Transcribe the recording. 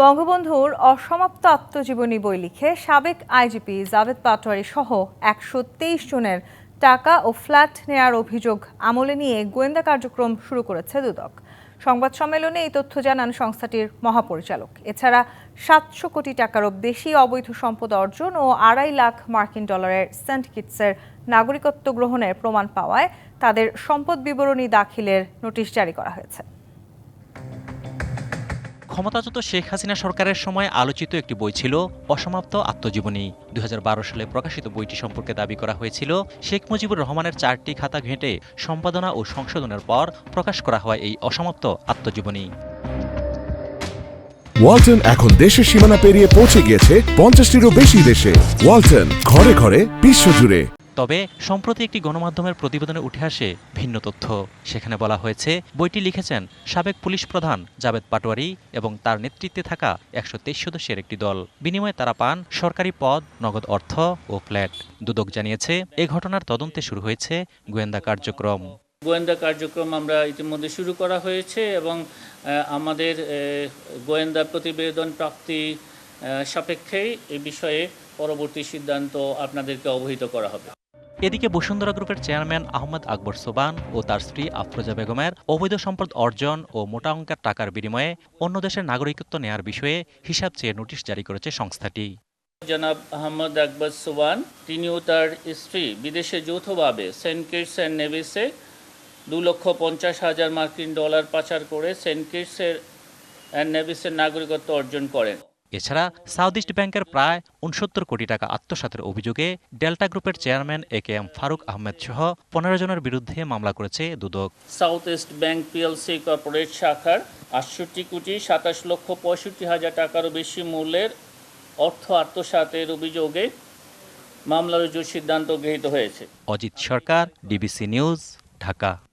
বঙ্গবন্ধুর অসমাপ্ত আত্মজীবনী বই লিখে সাবেক আইজিপি জাভেদ পাটোয়ারি সহ একশো তেইশ জনের টাকা ও ফ্ল্যাট নেয়ার অভিযোগ আমলে নিয়ে গোয়েন্দা কার্যক্রম শুরু করেছে দুদক। সংবাদ সম্মেলনে এই তথ্য জানান সংস্থাটির মহাপরিচালক। এছাড়া সাতশো কোটি টাকারও বেশি অবৈধ সম্পদ অর্জন ও আড়াই লাখ মার্কিন ডলারের সেন্ট কিটসের নাগরিকত্ব গ্রহণের প্রমাণ পাওয়ায় তাদের সম্পদ বিবরণী দাখিলের নোটিশ জারি করা হয়েছে। ক্ষমতাচ্যুত শেখ হাসিনা সরকারের সময় আলোচিত একটি বই ছিল অসমাপ্ত আত্মজীবনী। দু হাজার বারো সালে প্রকাশিত বইটি সম্পর্কে দাবি করা হয়েছিল, শেখ মুজিবুর রহমানের চারটি খাতা ঘেঁটে সম্পাদনা ও সংশোধনের পর প্রকাশ করা হয় এই অসমাপ্ত আত্মজীবনী। ওয়ালটন এখন দেশের সীমানা পেরিয়ে পৌঁছে গিয়েছে পঞ্চাশটিরও বেশি দেশে। ওয়ালটন ঘরে ঘরে বিশ্বজুড়ে তবে সম্প্রতি একটি গণমাধ্যমের প্রতিবেদনে উঠে আসে ভিন্ন তথ্য। সেখানে বলা হয়েছে, বইটি লিখেছেন সাবেক পুলিশ প্রধান জাবেদ পাটোয়ারি এবং তার নেতৃত্বে থাকা একশো তেইশ সদস্যের একটি দল। বিনিময়ে তারা পান সরকারি পদ, নগদ অর্থ ও ফ্ল্যাট। দুদক জানিয়েছে, এ ঘটনার তদন্তে শুরু হয়েছে গোয়েন্দা কার্যক্রম। গোয়েন্দা কার্যক্রম আমরা ইতিমধ্যে শুরু করা হয়েছে এবং আমাদের গোয়েন্দা প্রতিবেদন প্রাপ্তি সাপেক্ষেই এ বিষয়ে পরবর্তী সিদ্ধান্ত আপনাদেরকে অবহিত করা হবে। এদিকে বসুন্ধরা গ্রুপের চেয়ারম্যান আহমদ আকবর সোবান ও তার স্ত্রী আফরোজা বেগমের অবৈধ সম্পদ অর্জন ও মোটা অঙ্কের টাকার বিনিময়ে অন্য দেশের নাগরিকত্ব নেয়ার বিষয়ে হিসাব চেয়ে নোটিশ জারি করেছে সংস্থাটি। জনাব আহমদ আকবর সুবান, তিনিও তার স্ত্রী বিদেশে যৌথভাবে সেন্ট কিটস অ্যান্ড নেভিসে দু লক্ষ পঞ্চাশ হাজার মার্কিন ডলার পাচার করে সেন্ট কিটসের অ্যান্ড নেভিসের নাগরিকত্ব অর্জন করেন। এছাড়া সাউথ ইস্ট ব্যাংকের প্রায় উনসত্তর কোটি টাকা আত্মসাতের অভিযোগে ডেল্টা গ্রুপের chairman A K M Faruk Ahmed সহ পনেরো জনের বিরুদ্ধে মামলা করেছে Dudak. South East Bank PLC corporate শাখার আটষট্টি কোটি সাতাশ লক্ষ পঁয়ষট্টি হাজার টাকারও বেশি মূল্যের অর্থ আত্মসাতের অভিযোগে মামলা রুজুর সিদ্ধান্ত গৃহীত হয়েছে। Ajit Sarkar DBC news Dhaka.